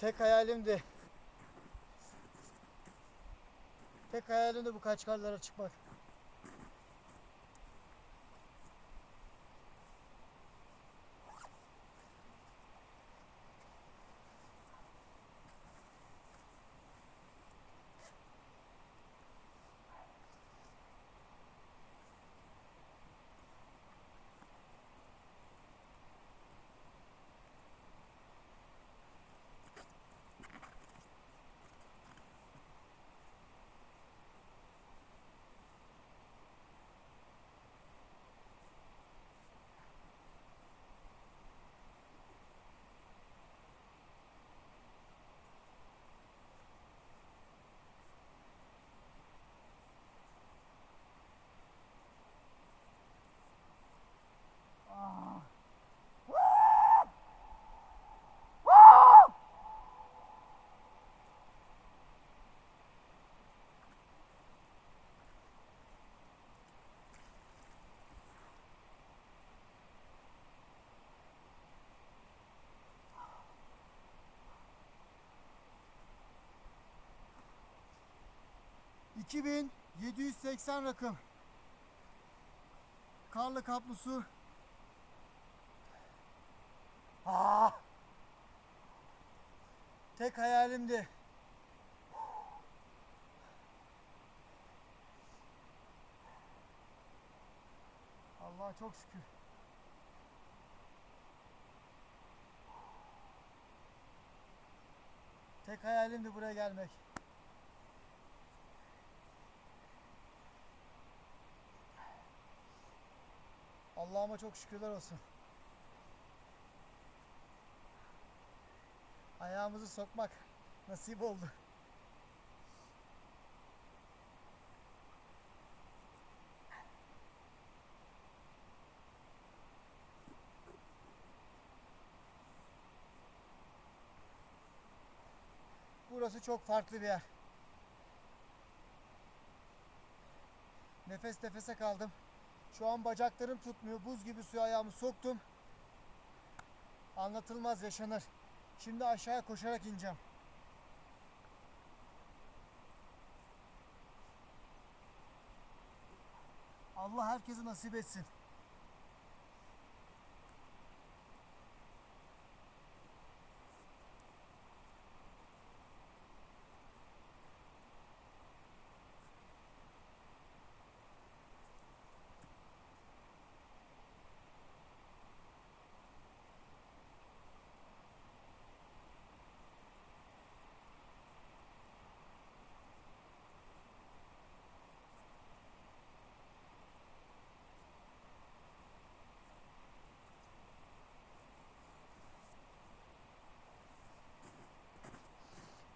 Tek hayalimdi. Tek hayalim de bu kaçkarlara çıkmak. ...2780 rakım. Karlı kaplusu. Ah! Tek hayalimdi. Allah'a çok şükür. Tek hayalimdi buraya gelmek. Allah'ıma çok şükürler olsun. Ayağımızı sokmak nasip oldu. Burası çok farklı bir yer. Nefes nefese kaldım. Şu an bacaklarım tutmuyor. Buz gibi suya ayağımı soktum. Anlatılmaz yaşanır. Şimdi aşağıya koşarak ineceğim. Allah herkese nasip etsin.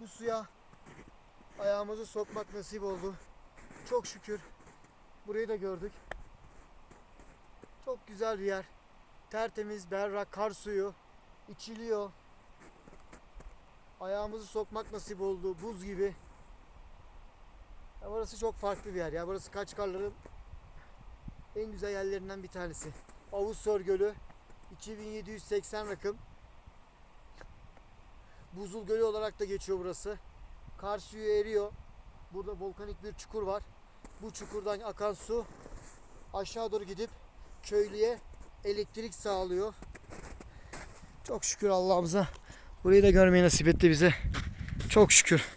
Bu suya ayağımızı sokmak nasip oldu. Çok şükür burayı da gördük. Çok güzel bir yer. Tertemiz, berrak kar suyu. içiliyor. Ayağımızı sokmak nasip oldu. Buz gibi. Ya burası çok farklı bir yer ya. Burası Kaçkarların en güzel yerlerinden bir tanesi. Avuzsör Gölü 2780 rakım. Buzul Gölü olarak da geçiyor burası. Kar suyu eriyor. Burada volkanik bir çukur var. Bu çukurdan akan su aşağı doğru gidip köylüye elektrik sağlıyor. Çok şükür Allah'ımıza. Burayı da görmeyi nasip etti bize. Çok şükür.